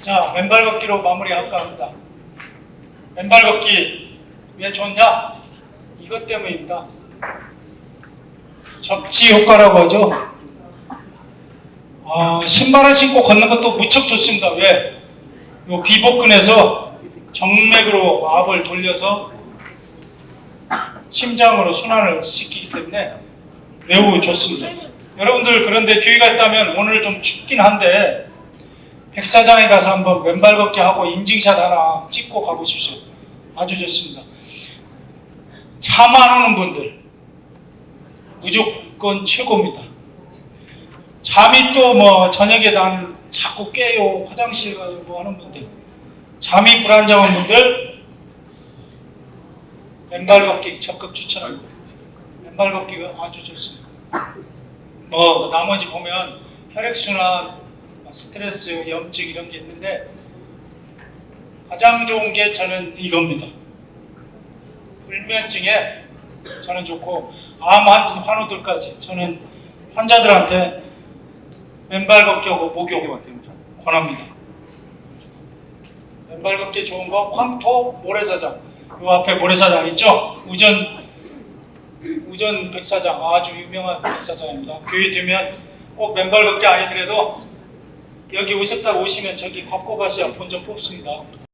자, 맨발 걷기로 마무리할까 합니다. 맨발 걷기 왜 좋냐? 이것 때문입니다. 접지 효과라고 하죠. 아, 신발을 신고 걷는 것도 무척 좋습니다. 왜? 요 비복근에서 정맥으로 압을 돌려서 심장으로 순환을 시키기 때문에 매우 좋습니다. 여러분들 그런데 기회가 있다면 오늘 좀 춥긴 한데 백사장에 가서 한번 맨발 걷기 하고 인증샷 하나 찍고 가보십시오. 아주 좋습니다. 잠안 오는 분들 무조건 최고입니다. 잠이 또 뭐 저녁에 난 자꾸 깨요 화장실 가요 뭐 하는 분들 잠이 불안정한 분들 맨발 걷기 적극 추천합니다. 맨발 걷기가 아주 좋습니다. 뭐 나머지 보면 혈액순환, 스트레스, 염증 이런 게 있는데 가장 좋은 게 저는 이겁니다. 불면증에 저는 좋고 암 환- 환우들까지 저는 환자들한테 맨발 걷기하고 목욕 권합니다. 맨발 걷기 좋은 거 황토 모래사장 요 앞에 모래사장 있죠? 우전 우전 백사장 아주 유명한 백사장입니다. 교회 되면 꼭 맨발 걷기 아니더라도 여기 오셨다고 오시면 저기 걷고 가셔야 본전 뽑습니다.